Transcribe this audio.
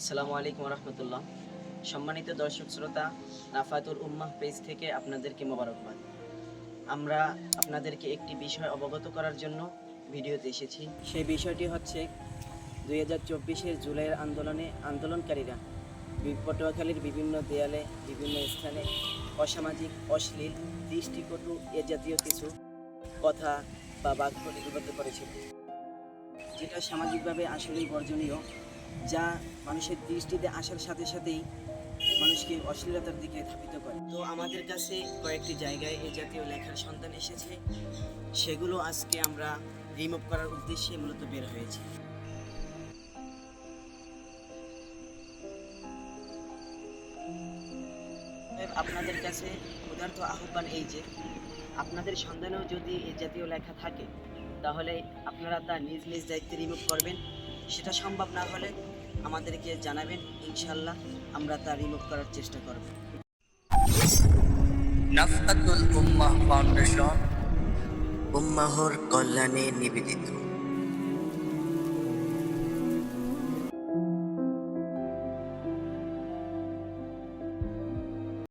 আসসালামু আলাইকুম রহমতুল্লাহ সম্মানিত দর্শক শ্রোতা, নাফাতুল উম্মাহ পেজ থেকে আপনাদেরকে মোবারকবাদ। আমরা আপনাদেরকে একটি বিষয় অবগত করার জন্য ভিডিওতে এসেছি। সেই বিষয়টি হচ্ছে দুই হাজার চব্বিশের জুলাইয়ের আন্দোলনে আন্দোলনকারীরা পটুয়াখালীর বিভিন্ন দেয়ালে, বিভিন্ন স্থানে অসামাজিক, অশ্লীল, দৃষ্টিকটু এ জাতীয় কিছু কথা বা বাক্য লিপিবদ্ধ করেছিল, যেটা সামাজিকভাবে আসলেই বর্জনীয়। যা মানুষের দৃষ্টিতে আসার সাথে সাথেই মানুষকে অশ্লীলতার দিকে ধাবিত করে। তো আমাদের কাছে কয়েকটি জায়গায় এই জাতীয় লেখার সন্ধান এসেছে। সেগুলো আজকে আমরা রিমুভ করার উদ্দেশ্যে মূলত বের হয়েছে। আপনাদের কাছে ক্ষুধার্ত আহ্বান এই যে, আপনাদের সন্ধানেও যদি এই জাতীয় লেখা থাকে, তাহলে আপনারা তা নিজ নিজ দায়িত্বে রিমুভ করবেন। সেটা সম্ভব না হলে আমাদেরকে জানাবেন, ইনশাল্লাহ আমরা তা রিমুভ করার চেষ্টা করব। নাফাতুল উম্মাহ ফাউন্ডেশন, উম্মাহর কল্যাণে নিবেদিত।